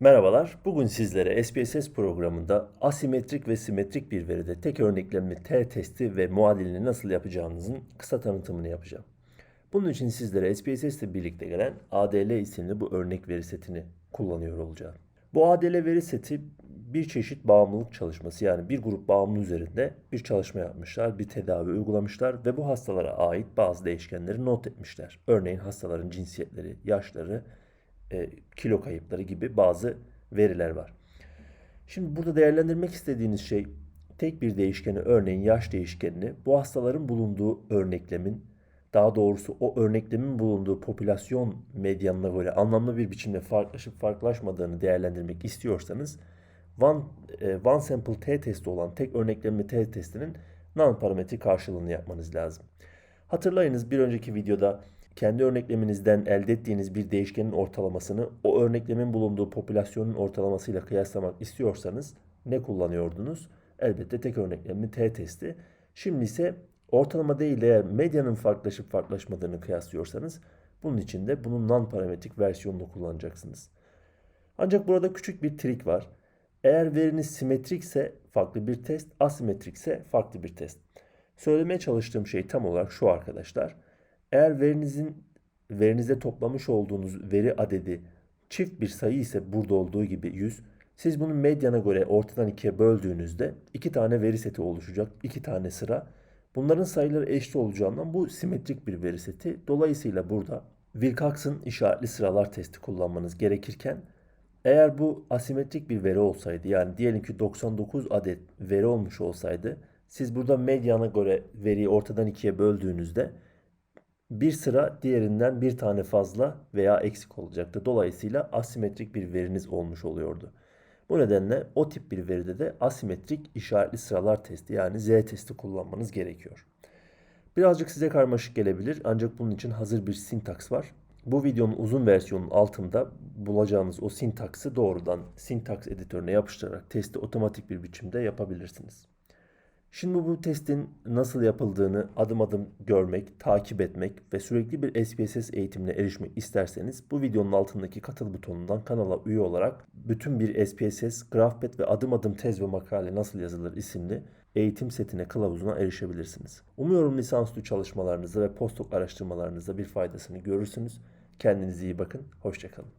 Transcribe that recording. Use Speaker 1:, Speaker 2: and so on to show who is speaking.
Speaker 1: Merhabalar. Bugün sizlere SPSS programında asimetrik ve simetrik bir veride tek örneklemli T testi ve muadilini nasıl yapacağınızın kısa tanıtımını yapacağım. Bunun için sizlere SPSS ile birlikte gelen ADL isimli bu örnek veri setini kullanıyor olacağım. Bu ADL veri seti bir çeşit bağımlılık çalışması yani bir grup bağımlı üzerinde bir çalışma yapmışlar, bir tedavi uygulamışlar ve bu hastalara ait bazı değişkenleri not etmişler. Örneğin hastaların cinsiyetleri, yaşları, e, kilo kayıpları gibi bazı veriler var. Şimdi burada değerlendirmek istediğiniz şey tek bir değişkeni örneğin yaş değişkenini bu hastaların bulunduğu örneklemin daha doğrusu o örneklemin bulunduğu popülasyon medyanına göre anlamlı bir biçimde farklılaşıp farklılaşmadığını değerlendirmek istiyorsanız one, e, one sample t testi olan tek örneklemli t testinin non parametrik karşılığını yapmanız lazım. Hatırlayınız bir önceki videoda kendi örnekleminizden elde ettiğiniz bir değişkenin ortalamasını o örneklemin bulunduğu popülasyonun ortalamasıyla kıyaslamak istiyorsanız ne kullanıyordunuz? Elbette tek örneklemli t testi. Şimdi ise ortalama değil eğer medyanın farklılaşıp farklılaşmadığını kıyaslıyorsanız bunun için de bunun non parametrik versiyonunu kullanacaksınız. Ancak burada küçük bir trik var. Eğer veriniz simetrikse farklı bir test, asimetrikse farklı bir test. Söylemeye çalıştığım şey tam olarak şu arkadaşlar. Eğer verinizin verinizde toplamış olduğunuz veri adedi çift bir sayı ise burada olduğu gibi 100, siz bunu medyana göre ortadan ikiye böldüğünüzde iki tane veri seti oluşacak, iki tane sıra. Bunların sayıları eşit olacağından bu simetrik bir veri seti. Dolayısıyla burada Wilcox'ın işaretli sıralar testi kullanmanız gerekirken eğer bu asimetrik bir veri olsaydı yani diyelim ki 99 adet veri olmuş olsaydı siz burada medyana göre veriyi ortadan ikiye böldüğünüzde bir sıra diğerinden bir tane fazla veya eksik olacaktı. Dolayısıyla asimetrik bir veriniz olmuş oluyordu. Bu nedenle o tip bir veride de asimetrik işaretli sıralar testi yani Z testi kullanmanız gerekiyor. Birazcık size karmaşık gelebilir ancak bunun için hazır bir sintaks var. Bu videonun uzun versiyonun altında bulacağınız o sintaksı doğrudan sintaks editörüne yapıştırarak testi otomatik bir biçimde yapabilirsiniz. Şimdi bu testin nasıl yapıldığını adım adım görmek, takip etmek ve sürekli bir SPSS eğitimine erişmek isterseniz bu videonun altındaki katıl butonundan kanala üye olarak bütün bir SPSS, GraphPad ve adım adım tez ve makale nasıl yazılır isimli eğitim setine kılavuzuna erişebilirsiniz. Umuyorum lisansüstü çalışmalarınızda ve postdoc araştırmalarınızda bir faydasını görürsünüz. Kendinize iyi bakın, hoşçakalın.